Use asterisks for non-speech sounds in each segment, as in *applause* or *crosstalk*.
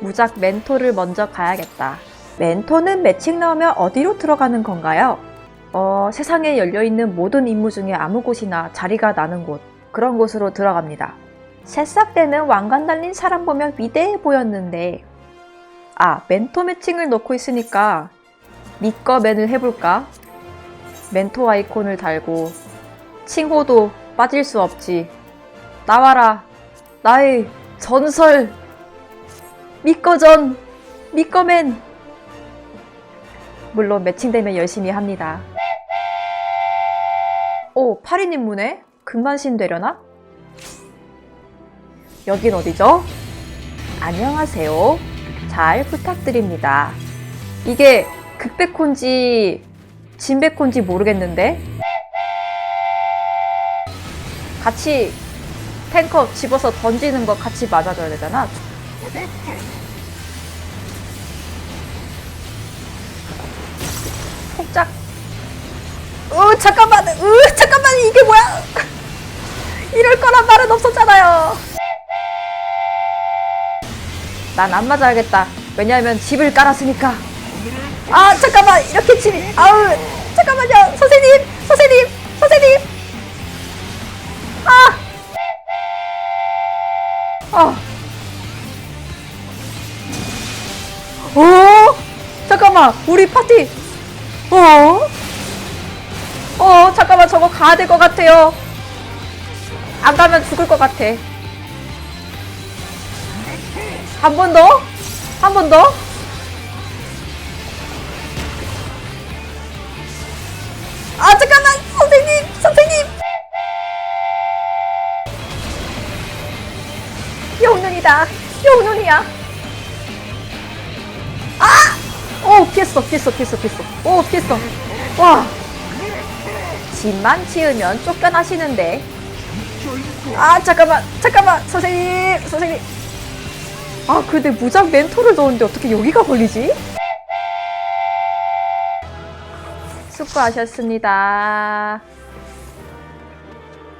무작 멘토를 먼저 가야겠다. 멘토는 매칭 나오면 어디로 들어가는 건가요? 어, 세상에 열려있는 모든 임무 중에 아무 곳이나 자리가 나는 곳, 그런 곳으로 들어갑니다. 새싹 때는 왕관 달린 사람 보면 위대해 보였는데, 아, 멘토 매칭을 넣고 있으니까, 니꺼 맨을 해볼까? 멘토 아이콘을 달고, 칭호도 빠질 수 없지. 나와라, 나의 전설, 미꺼전, 미꺼맨. 물론 매칭되면 열심히 합니다. 오, 8인 임무네? 금만신 되려나? 여긴 어디죠? 안녕하세요. 잘 부탁드립니다. 이게 극백콘지 진백콘지 모르겠는데? 같이 탱커 집어서 던지는 거 같이 맞아줘야 되잖아. 살짝. 으 잠깐만, 으 잠깐만 이게 뭐야? 이럴 거란 말은 없었잖아요. 난 안 맞아야겠다. 왜냐하면 집을 깔았으니까. 아 잠깐만 이렇게 집이 아우 잠깐만요 선생님 선생님 선생님 아 아. 어? 잠깐만 우리 파티 어? 어 잠깐만 저거 가야 될 것 같아요. 안 가면 죽을 것 같아. 한 번 더? 한 번 더? 아 잠깐만! 선생님! 선생님! 영눈이다. 영눈이야 피했어 피했어 피했어 피했어 오 피했어 와 집만 치우면 쫓겨나시는데 아 잠깐만 잠깐만 선생님 선생님 아 근데 무작 멘토를 넣었는데 어떻게 여기가 걸리지? 수고하셨습니다.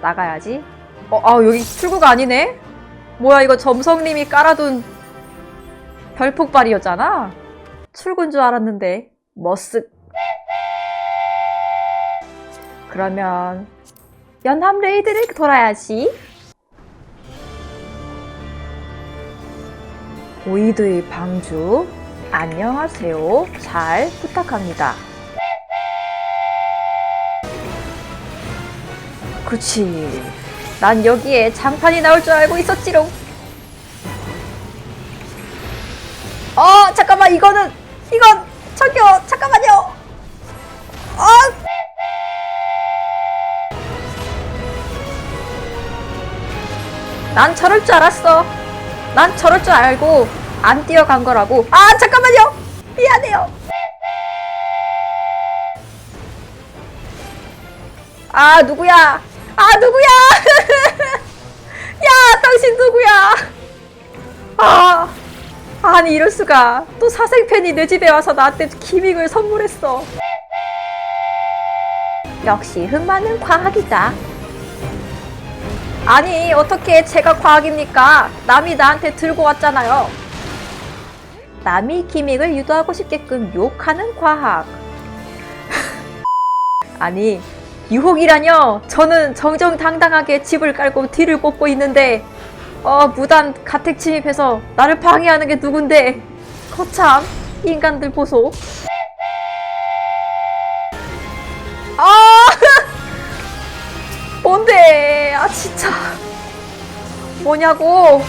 나가야지. 어, 아, 여기 출구가 아니네? 뭐야, 이거 점성님이 깔아둔 별폭발이었잖아? 출구인 줄 알았는데, 머쓱. 그러면, 연합 레이드를 돌아야지. 오이드의 방주, 안녕하세요. 잘 부탁합니다. 그치. 난 여기에 장판이 나올 줄 알고 있었지롱. 어, 잠깐만, 이거는, 이건, 저기요, 잠깐만요. 어! 난 저럴 줄 알았어. 난 저럴 줄 알고 안 뛰어간 거라고. 아, 잠깐만요. 미안해요. 아, 누구야? 아, 누구야? *laughs* 야, 당신 누구야? 아, 아니, 이럴 수가. 또 사생팬이 내 집에 와서 나한테 기믹을 선물했어. 역시 흠많은 과학이다. 아니, 어떻게 제가 과학입니까? 남이 나한테 들고 왔잖아요. 남이 기믹을 유도하고 싶게끔 욕하는 과학. *laughs* 아니, 유혹이라뇨? 저는 정정당당하게 집을 깔고 뒤를 꽂고 있는데, 어, 무단 가택 침입해서 나를 방해하는 게 누군데? 거참, 인간들 보소. 아! *laughs* 뭔데? 아, 진짜. 뭐냐고?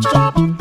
chop, chop.